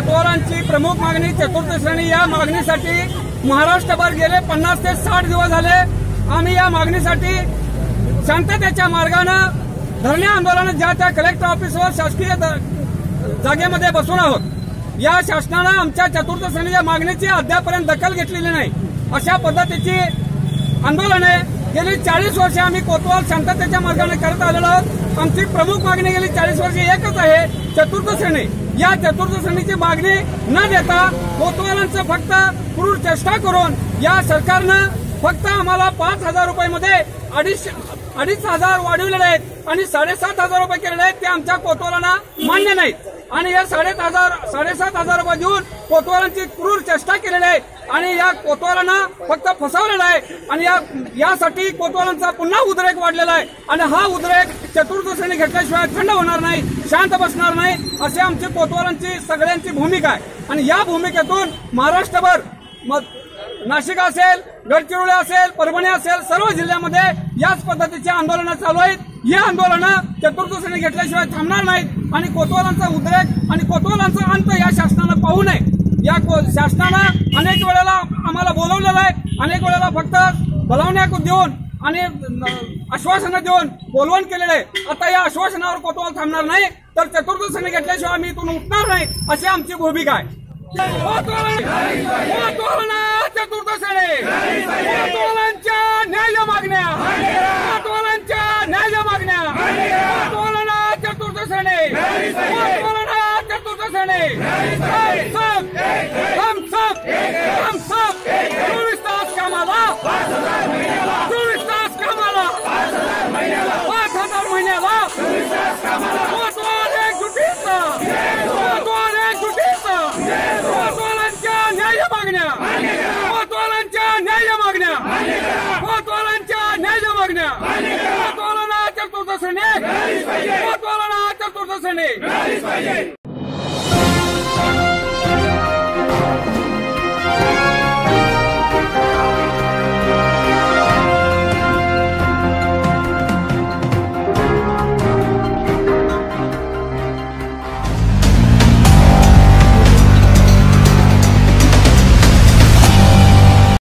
कोतवालांची प्रमुख मागणी चतुर्थ श्रेणी या मागणीसाठी महाराष्ट्रभर गेले पन्नास ते साठ दिवस झाले. आम्ही या मागणीसाठी शांततेच्या मार्गानं धरणे आंदोलन ज्या त्या कलेक्टर ऑफिसवर शासकीय जागेमध्ये बसून आहोत. या शासनानं आमच्या चतुर्थ श्रेणीच्या मागणीची अद्यापर्यंत दखल घेतलेली नाही. अशा पद्धतीची आंदोलने गेली चाळीस वर्ष आम्ही कोतवाल शांततेच्या मार्गाने करत आलेलो आहोत. आमची प्रमुख मागणी गेली चाळीस वर्ष एकच आहे चतुर्थ श्रेणी. या चतुर्थ मागणी न देता कोतवालांचं फक्त क्रूर चेष्टा करून या सरकारनं फक्त आम्हाला पाच हजार रुपयामध्ये अडीच अडीच हजार वाढवलेले आहेत आणि साडेसात हजार रुपये केलेले आहेत ते आमच्या कोतवालांना मान्य नाहीत. आणि या साडेसात हजार साडेसात हजार रुपये देऊन कोतवालांची क्रूर चेष्टा केलेली आहे आणि या कोतवालांना फक्त फसवलेला आहे. आणि या यासाठी कोतवालांचा पुन्हा उद्रेक वाढलेला आहे. आणि हा उद्रेक चतुर्दशीने घेतल्याशिवाय थंड होणार नाही शांत बसणार नाही अशी आमची कोतवालांची सगळ्यांची भूमिका आहे. आणि या भूमिकेतून महाराष्ट्रभर मग नाशिक असेल गडचिरोली असेल परभणी असेल सर्व जिल्ह्यामध्ये याच पद्धतीची आंदोलनं चालू आहेत. या आंदोलनं चतुर्दशीने घेतल्याशिवाय थांबणार नाहीत. आणि कोतवालांचा उद्रेक आणि कोतवालांचा अंत या शासनानं पाहू नये. या को- शासनानं अनेक वेळेला आम्हाला बोलवलेलं आहे. अनेक वेळेला फक्त बोलावण्या देऊन आणि आश्वासनं देऊन बोलवण केलेलं आहे. आता या आश्वासनावर कोतवाल थांबणार नाही. तर चतुर्दशीने घेतल्याशिवाय आम्ही इथून उठणार नाही. अशी आमची भूमिका आहे कोतवालांना चतुर्थ श्रेणी कोतवालांच्या न्याय मागण्या कोतवालांच्या न्याय मागण्या कोतवालांना चतुर्थ श्रेणी कोतवालांना चतुर्थ श्रेणी हम सब हम सब हम सब चोवीस तास कामाला चोवीस तास कामाला पाच हजार महिन्याला कोतवाल एक न्याय मागण्या कोतवालांच्या न्याय मागण्या कोतवालांच्या न्याय मागण्या चतुर्थ श्रेणी कोतवालांना श्रेणी